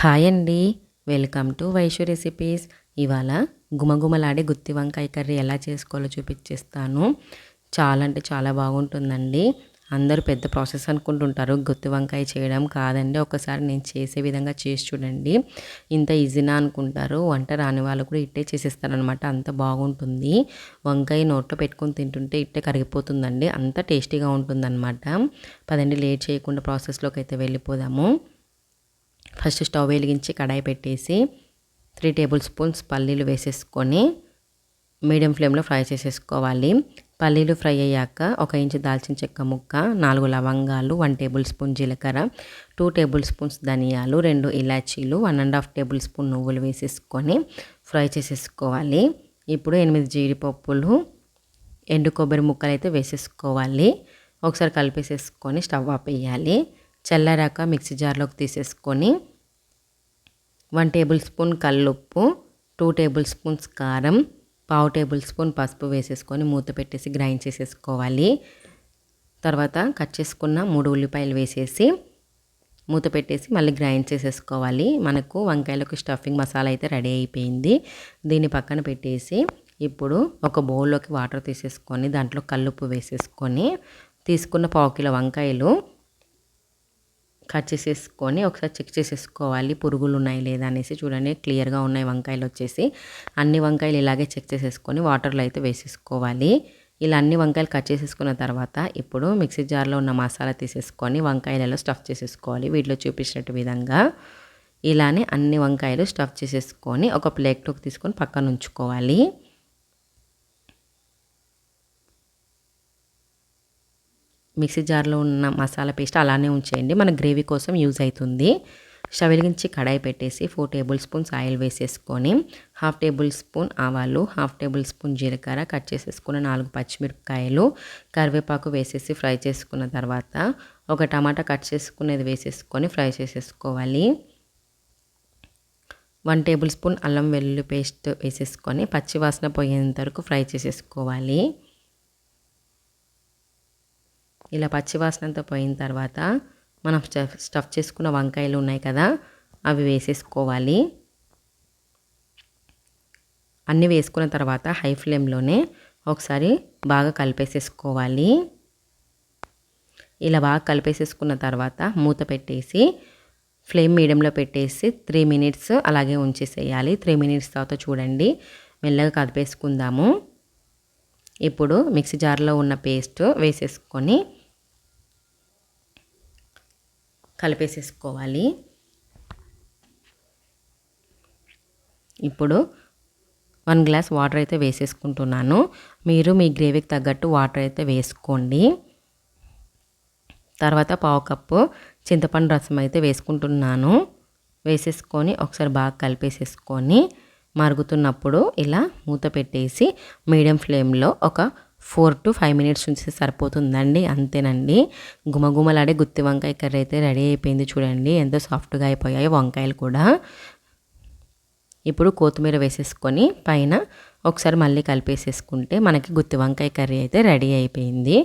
Hi అండి. Welcome to Vaishu recipes. ఇవాళ గుమగుమలాడే గుత్తి వంకాయ కర్రీ ఎలా చేసుకోవాలో చూపించేస్తాను చాలా అంటే చాలా బాగుంటుందండి. అందరూ పెద్ద ప్రాసెస్ అనుకుంటుంటారు గుత్తి వంకాయ చేయడం కాదండి. ఒకసారి నేను చేసే విధంగా చేసి చూడండి. ఇంత ఈజీనా అనుకుంటారు. వంట రాని వాళ్ళు కూడా ఇట్టే చేసేస్తారనమాట అంత బాగుంటుంది. వంకాయ నోట్లో పెట్టుకొని తింటుంటే ఇట్టే కరిగిపోతుందండి. అంత టేస్టీగా ఉంటుందన్నమాట. పదండి లేట్ చేయకుండా ప్రాసెస్లోకి అయితే వెళ్ళిపోదాము. ఫస్ట్ స్టవ్ వెలిగించి కడాయి పెట్టేసి త్రీ టేబుల్ స్పూన్స్ పల్లీలు వేసేసుకొని మీడియం ఫ్లేమ్లో ఫ్రై చేసేసుకోవాలి. పల్లీలు ఫ్రై అయ్యాక ఒక ఇంచు దాల్చిన చెక్క ముక్క నాలుగు లవంగాలు వన్ టేబుల్ స్పూన్ జీలకర్ర టూ టేబుల్ స్పూన్స్ ధనియాలు రెండు ఇలాచీలు one and half tablespoon నువ్వులు వేసేసుకొని ఫ్రై చేసేసుకోవాలి. ఇప్పుడు ఎనిమిది జీడిపప్పులు ఎండు కొబ్బరి ముక్కలు అయితే వేసేసుకోవాలి. ఒకసారి కలిపేసేసుకొని స్టవ్ ఆపేయాలి చల్లారాక మిక్సీ జార్లోకి తీసేసుకొని వన్ టేబుల్ స్పూన్ కల్లుప్పు టూ టేబుల్ స్పూన్స్ కారం పావు టేబుల్ స్పూన్ పసుపు వేసేసుకొని మూత పెట్టేసి గ్రైండ్ చేసేసుకోవాలి. తర్వాత కట్ చేసుకున్న మూడు ఉల్లిపాయలు వేసేసి మూత పెట్టేసి మళ్ళీ గ్రైండ్ చేసేసుకోవాలి. మనకు వంకాయలకు స్టఫింగ్ మసాలా అయితే రెడీ అయిపోయింది. దీన్ని పక్కన పెట్టేసి ఇప్పుడు ఒక బౌల్లోకి వాటర్ తీసేసుకొని దాంట్లో కల్లుప్పు వేసేసుకొని తీసుకున్న పావు కిలో వంకాయలు కట్ చేసేసుకొని ఒకసారి చెక్ చేసేసుకోవాలి. పురుగులు ఉన్నాయి లేదా అనేసి చూడండి. క్లియర్గా ఉన్నాయి వంకాయలు వచ్చేసి. అన్ని వంకాయలు ఇలాగే చెక్ చేసేసుకొని వాటర్లో అయితే వేసేసుకోవాలి. ఇలా అన్ని వంకాయలు కట్ చేసేసుకున్న తర్వాత ఇప్పుడు మిక్సీ జార్లో ఉన్న మసాలా తీసేసుకొని వంకాయలలో స్టఫ్ చేసేసుకోవాలి. వీటిలో చూపించినట్టు విధంగా. ఇలానే అన్ని వంకాయలు స్టఫ్ చేసేసుకొని ఒక ప్లేట్లోకి తీసుకొని పక్కన ఉంచుకోవాలి. మిక్సీ జార్లో ఉన్న మసాలా పేస్ట్ అలానే ఉంచేయండి. మన గ్రేవీ కోసం యూజ్ అవుతుంది. స్టవ్ వెలిగించి కడాయి పెట్టేసి ఫోర్ టేబుల్ స్పూన్స్ ఆయిల్ వేసేసుకొని హాఫ్ టేబుల్ స్పూన్ ఆవాలు హాఫ్ టేబుల్ స్పూన్ జీలకర్ర కట్ చేసేసుకున్న నాలుగు పచ్చిమిరపకాయలు కరివేపాకు వేసేసి ఫ్రై చేసుకున్న తర్వాత ఒక టమాటా కట్ చేసుకునేది వేసేసుకొని ఫ్రై చేసేసుకోవాలి. వన్ టేబుల్ స్పూన్ అల్లం వెల్లుల్లి పేస్ట్ వేసేసుకొని పచ్చివాసన పోయేంత వరకు ఫ్రై చేసేసుకోవాలి. ఇలా పచ్చివాసనంతో పోయిన తర్వాత మనం స్టఫ్ చేసుకున్న వంకాయలు ఉన్నాయి కదా అవి వేసేసుకోవాలి. అన్నీ వేసుకున్న తర్వాత హై ఫ్లేమ్లోనే ఒకసారి బాగా కలిపేసేసుకోవాలి. ఇలా బాగా కలిపేసేసుకున్న తర్వాత మూత పెట్టేసి ఫ్లేమ్ మీడియంలో పెట్టేసి త్రీ మినిట్స్ అలాగే ఉంచేసేయాలి. త్రీ మినిట్స్ తర్వాత చూడండి మెల్లగా కలిపేసుకుందాము. ఇప్పుడు మిక్సీ జార్లో ఉన్న పేస్ట్ వేసేసుకొని కలిపేసేసుకోవాలి. ఇప్పుడు వన్ గ్లాస్ వాటర్ అయితే వేసేసుకుంటున్నాను. మీరు మీ గ్రేవీకి తగ్గట్టు వాటర్ అయితే వేసుకోండి. తర్వాత పావు కప్పు చింతపండు రసం అయితే వేసుకుంటున్నాను. వేసేసుకొని ఒకసారి బాగా కలిపేసేసుకొని మరుగుతున్నప్పుడు ఇలా మూత పెట్టేసి మీడియం ఫ్లేమ్లో ఒక ఫోర్ టు ఫైవ్ మినిట్స్ ఉంచితే సరిపోతుందండి. అంతేనండి. గుమగుమలాడే గుత్తి వంకాయ కర్రీ అయితే రెడీ అయిపోయింది చూడండి. ఎంతో సాఫ్ట్గా అయిపోయాయి వంకాయలు కూడా. ఇప్పుడు కొత్తిమీర వేసేసుకొని పైన ఒకసారి మళ్ళీ కలిపేసేసుకుంటే మనకి గుత్తి వంకాయ కర్రీ అయితే రెడీ అయిపోయింది.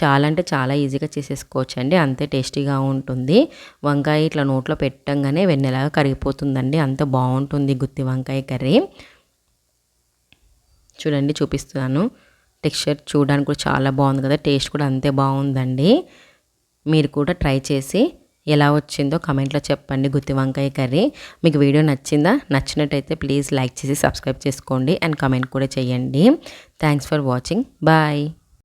చాలా అంటే చాలా ఈజీగా చేసేసుకోవచ్చు అండి అంతే టేస్టీగా ఉంటుంది. వంకాయ ఇట్లా నోట్లో పెట్టంగానే వెన్నెలాగా కరిగిపోతుందండి. అంత బాగుంటుంది గుత్తి వంకాయ కర్రీ. చూడండి చూపిస్తున్నాను. టెక్స్చర్ చూడడానికి కూడా చాలా బాగుంది కదా టేస్ట్ కూడా అంతే బాగుందండి. మీరు కూడా ట్రై చేసి ఎలా వచ్చిందో కమెంట్లో చెప్పండి గుత్తి వంకాయ కర్రీ. మీకు వీడియో నచ్చిందా? నచ్చినట్టయితే ప్లీజ్ లైక్ చేసి సబ్స్క్రైబ్ చేసుకోండి అండ్ కమెంట్ కూడా చేయండి. Thanks for watching bye